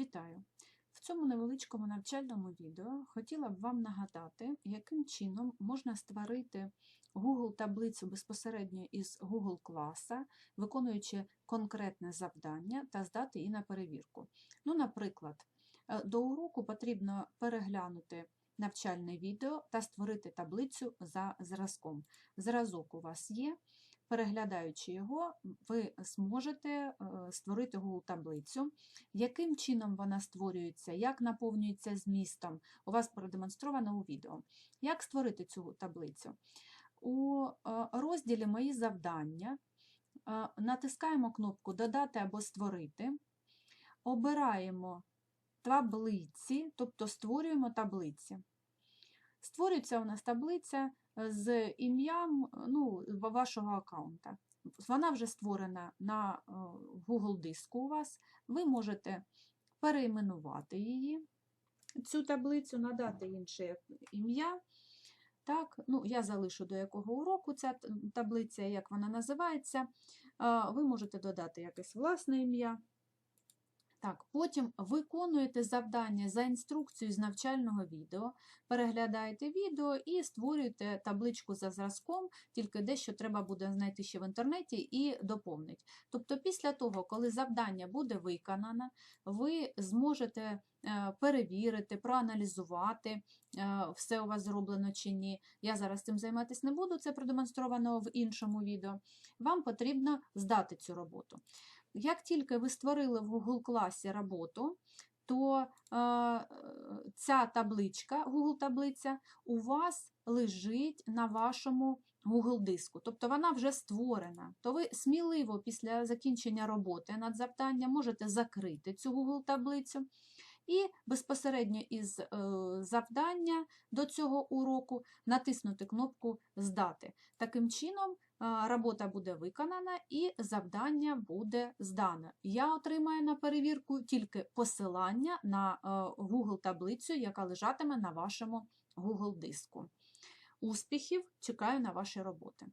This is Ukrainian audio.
Вітаю! В цьому невеличкому навчальному відео хотіла б вам нагадати, яким чином можна створити Google таблицю безпосередньо із Google класа, виконуючи конкретне завдання та здати її на перевірку. Ну, наприклад, е, до уроку потрібно переглянути навчальне відео та створити таблицю за зразком. Зразок у вас є. Переглядаючи його, ви зможете е, створити Google таблицю. Яким чином вона створюється, як наповнюється змістом, у вас продемонстровано у відео. Як створити цю таблицю? У е, розділі Мої завдання е, натискаємо кнопку Додати або Створити, обираємо таблиці, тобто створюємо таблиці. Створюється у нас таблиця з ім'ям ну, вашого аккаунта. Вона вже створена на е, Google диску у вас. Ви можете перейменувати її, цю таблицю, надати інше ім'я. Так, ну, Я залишу до якого уроку ця таблиця, як вона називається. Ви можете додати якесь власне ім'я. Так, Потім виконуєте завдання за інструкцією з навчального відео, переглядаєте відео і створюєте табличку за зразком, тільки дещо треба буде знайти ще в інтернеті і доповнити. Тобто, після того, коли завдання буде виконане, ви зможете е, перевірити, проаналізувати, е, все у вас зроблено чи ні. Я зараз цим займатися не буду, це продемонстровано в іншому відео. Вам потрібно здати цю роботу. Як тільки ви створили в Google класі роботу, то е, ця табличка, Google таблиця, у вас лежить на вашому Google диску. Тобто вона вже створена. То ви сміливо після закінчення роботи над завданням можете закрити цю Google таблицю. І безпосередньо із е, завдання до цього уроку натиснути кнопку Здати. Таким чином, робота буде виконана і завдання буде здане. Я отримаю на перевірку тільки посилання на е, Google таблицю, яка лежатиме на вашому Google диску. Успіхів! Чекаю на ваші роботи.